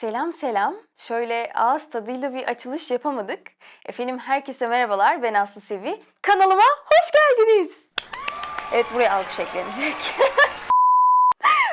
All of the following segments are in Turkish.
Selam selam. Şöyle ağız tadıyla bir açılış yapamadık. Efendim herkese merhabalar. Ben Aslı Sevi. Kanalıma hoş geldiniz. Evet buraya alkış eklenecek.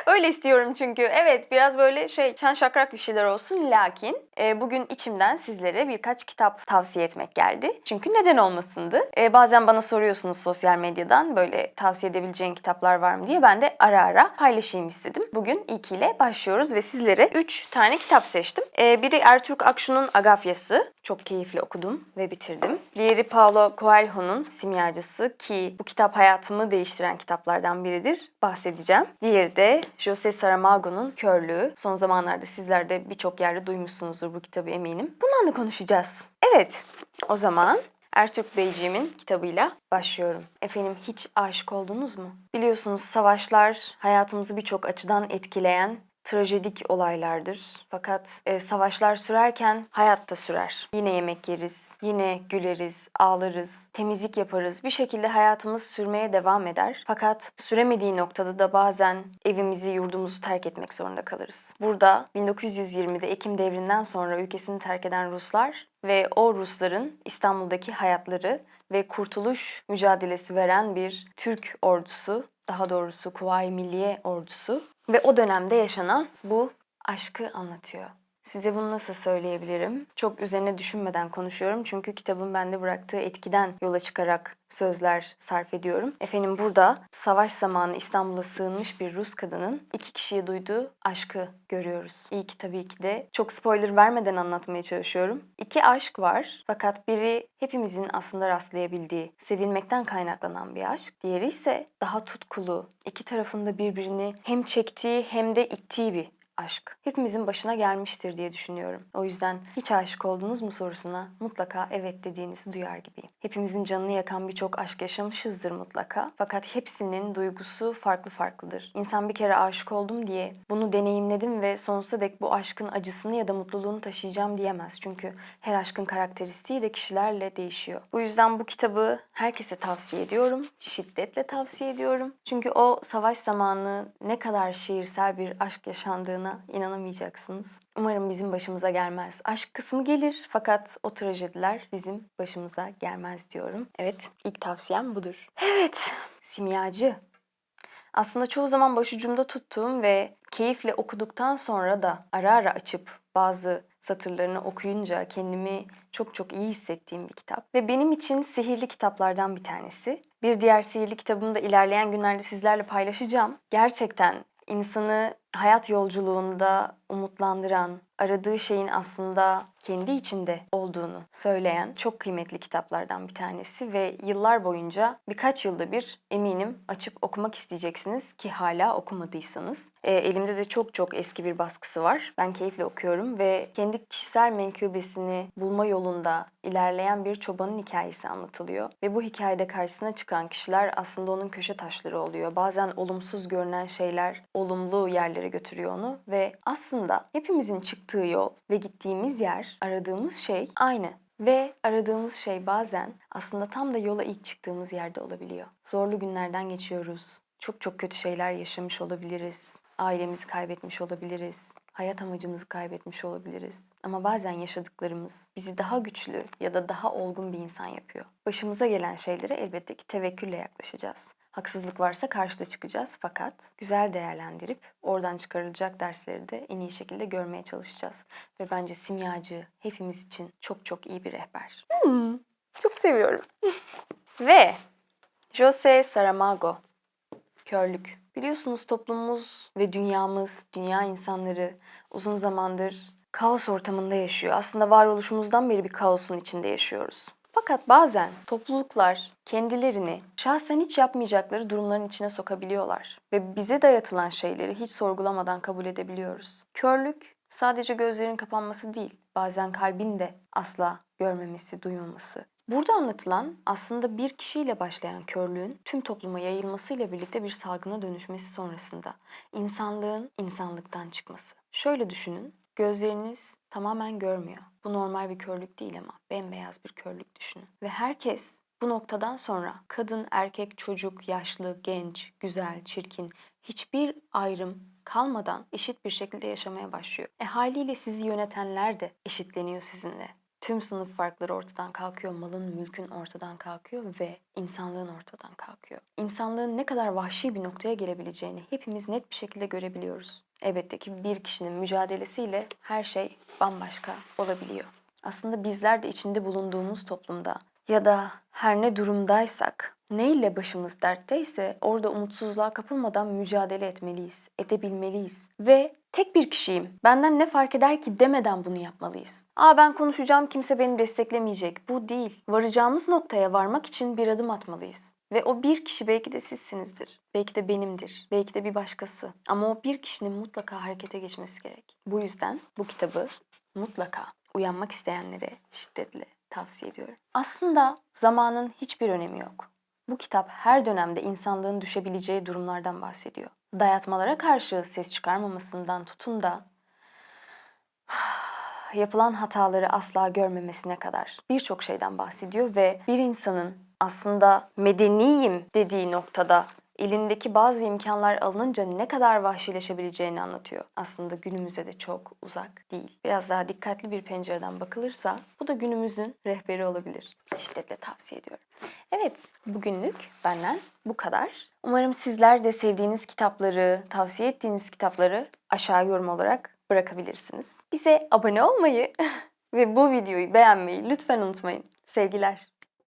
Öyle istiyorum çünkü. Evet biraz böyle şey şen şakrak bir şeyler olsun. Lakin e, bugün içimden sizlere birkaç kitap tavsiye etmek geldi. Çünkü neden olmasındı? E, bazen bana soruyorsunuz sosyal medyadan böyle tavsiye edebileceğin kitaplar var mı diye. Ben de ara ara paylaşayım istedim. Bugün ilkiyle başlıyoruz ve sizlere 3 tane kitap seçtim. E, biri Ertürk Akşu'nun Agafyası. Çok keyifli okudum ve bitirdim. Diğeri Paulo Coelho'nun Simyacısı ki bu kitap hayatımı değiştiren kitaplardan biridir. Bahsedeceğim. Diğeri de Jose Saramago'nun Körlüğü. Son zamanlarda sizler de birçok yerde duymuşsunuzdur bu kitabı eminim. Bundan da konuşacağız. Evet, o zaman Ertürk Beyciğimin kitabıyla başlıyorum. Efendim hiç aşık oldunuz mu? Biliyorsunuz savaşlar hayatımızı birçok açıdan etkileyen trajedik olaylardır. Fakat e, savaşlar sürerken hayat da sürer. Yine yemek yeriz, yine güleriz, ağlarız, temizlik yaparız. Bir şekilde hayatımız sürmeye devam eder. Fakat süremediği noktada da bazen evimizi, yurdumuzu terk etmek zorunda kalırız. Burada 1920'de Ekim devrinden sonra ülkesini terk eden Ruslar ve o Rusların İstanbul'daki hayatları ve kurtuluş mücadelesi veren bir Türk ordusu, daha doğrusu Kuvayi Milliye ordusu ve o dönemde yaşanan bu aşkı anlatıyor. Size bunu nasıl söyleyebilirim? Çok üzerine düşünmeden konuşuyorum çünkü kitabın bende bıraktığı etkiden yola çıkarak sözler sarf ediyorum. Efendim burada savaş zamanı İstanbul'a sığınmış bir Rus kadının iki kişiye duyduğu aşkı görüyoruz. İyi ki tabii ki de çok spoiler vermeden anlatmaya çalışıyorum. İki aşk var fakat biri hepimizin aslında rastlayabildiği, sevilmekten kaynaklanan bir aşk. Diğeri ise daha tutkulu, iki tarafında birbirini hem çektiği hem de ittiği bir aşk. Hepimizin başına gelmiştir diye düşünüyorum. O yüzden hiç aşık oldunuz mu sorusuna mutlaka evet dediğinizi duyar gibiyim. Hepimizin canını yakan birçok aşk yaşamışızdır mutlaka. Fakat hepsinin duygusu farklı farklıdır. İnsan bir kere aşık oldum diye bunu deneyimledim ve sonsuza dek bu aşkın acısını ya da mutluluğunu taşıyacağım diyemez. Çünkü her aşkın karakteristiği de kişilerle değişiyor. Bu yüzden bu kitabı herkese tavsiye ediyorum. Şiddetle tavsiye ediyorum. Çünkü o savaş zamanı ne kadar şiirsel bir aşk yaşandığına inanamayacaksınız. Umarım bizim başımıza gelmez. Aşk kısmı gelir fakat o trajediler bizim başımıza gelmez diyorum. Evet, ilk tavsiyem budur. Evet, simyacı. Aslında çoğu zaman başucumda tuttuğum ve keyifle okuduktan sonra da ara ara açıp bazı satırlarını okuyunca kendimi çok çok iyi hissettiğim bir kitap. Ve benim için sihirli kitaplardan bir tanesi. Bir diğer sihirli kitabımı da ilerleyen günlerde sizlerle paylaşacağım. Gerçekten insanı hayat yolculuğunda umutlandıran, aradığı şeyin aslında kendi içinde olduğunu söyleyen çok kıymetli kitaplardan bir tanesi ve yıllar boyunca birkaç yılda bir eminim açıp okumak isteyeceksiniz ki hala okumadıysanız. E, elimde de çok çok eski bir baskısı var. Ben keyifle okuyorum ve kendi kişisel menkıbesini bulma yolunda ilerleyen bir çobanın hikayesi anlatılıyor. Ve bu hikayede karşısına çıkan kişiler aslında onun köşe taşları oluyor. Bazen olumsuz görünen şeyler olumlu yerlere götürüyor onu ve aslında hepimizin çıktığı yol ve gittiğimiz yer, aradığımız şey aynı. Ve aradığımız şey bazen aslında tam da yola ilk çıktığımız yerde olabiliyor. Zorlu günlerden geçiyoruz. Çok çok kötü şeyler yaşamış olabiliriz. Ailemizi kaybetmiş olabiliriz. Hayat amacımızı kaybetmiş olabiliriz. Ama bazen yaşadıklarımız bizi daha güçlü ya da daha olgun bir insan yapıyor. Başımıza gelen şeylere elbette ki tevekkülle yaklaşacağız. Haksızlık varsa karşıda çıkacağız fakat güzel değerlendirip oradan çıkarılacak dersleri de en iyi şekilde görmeye çalışacağız. Ve bence simyacı hepimiz için çok çok iyi bir rehber. Hmm, çok seviyorum. Ve Jose Saramago, Körlük. Biliyorsunuz toplumumuz ve dünyamız, dünya insanları uzun zamandır kaos ortamında yaşıyor. Aslında varoluşumuzdan beri bir kaosun içinde yaşıyoruz. Fakat bazen topluluklar kendilerini şahsen hiç yapmayacakları durumların içine sokabiliyorlar. Ve bize dayatılan şeyleri hiç sorgulamadan kabul edebiliyoruz. Körlük sadece gözlerin kapanması değil, bazen kalbin de asla görmemesi, duymaması. Burada anlatılan aslında bir kişiyle başlayan körlüğün tüm topluma yayılmasıyla birlikte bir salgına dönüşmesi sonrasında insanlığın insanlıktan çıkması. Şöyle düşünün, gözleriniz tamamen görmüyor. Bu normal bir körlük değil ama bembeyaz bir körlük düşünün. Ve herkes bu noktadan sonra kadın, erkek, çocuk, yaşlı, genç, güzel, çirkin hiçbir ayrım kalmadan eşit bir şekilde yaşamaya başlıyor. E haliyle sizi yönetenler de eşitleniyor sizinle. Tüm sınıf farkları ortadan kalkıyor, malın, mülkün ortadan kalkıyor ve insanlığın ortadan kalkıyor. İnsanlığın ne kadar vahşi bir noktaya gelebileceğini hepimiz net bir şekilde görebiliyoruz. Elbette ki bir kişinin mücadelesiyle her şey bambaşka olabiliyor. Aslında bizler de içinde bulunduğumuz toplumda ya da her ne durumdaysak, neyle başımız dertteyse orada umutsuzluğa kapılmadan mücadele etmeliyiz, edebilmeliyiz. Ve tek bir kişiyim, benden ne fark eder ki demeden bunu yapmalıyız. Aa ben konuşacağım kimse beni desteklemeyecek. Bu değil. Varacağımız noktaya varmak için bir adım atmalıyız. Ve o bir kişi belki de sizsinizdir. Belki de benimdir. Belki de bir başkası. Ama o bir kişinin mutlaka harekete geçmesi gerek. Bu yüzden bu kitabı mutlaka uyanmak isteyenlere şiddetle tavsiye ediyorum. Aslında zamanın hiçbir önemi yok. Bu kitap her dönemde insanlığın düşebileceği durumlardan bahsediyor. Dayatmalara karşı ses çıkarmamasından tutun da yapılan hataları asla görmemesine kadar birçok şeyden bahsediyor ve bir insanın aslında medeniyim dediği noktada elindeki bazı imkanlar alınınca ne kadar vahşileşebileceğini anlatıyor. Aslında günümüze de çok uzak değil. Biraz daha dikkatli bir pencereden bakılırsa bu da günümüzün rehberi olabilir. Şiddetle tavsiye ediyorum. Evet, bugünlük benden bu kadar. Umarım sizler de sevdiğiniz kitapları, tavsiye ettiğiniz kitapları aşağı yorum olarak bırakabilirsiniz. Bize abone olmayı ve bu videoyu beğenmeyi lütfen unutmayın. Sevgiler.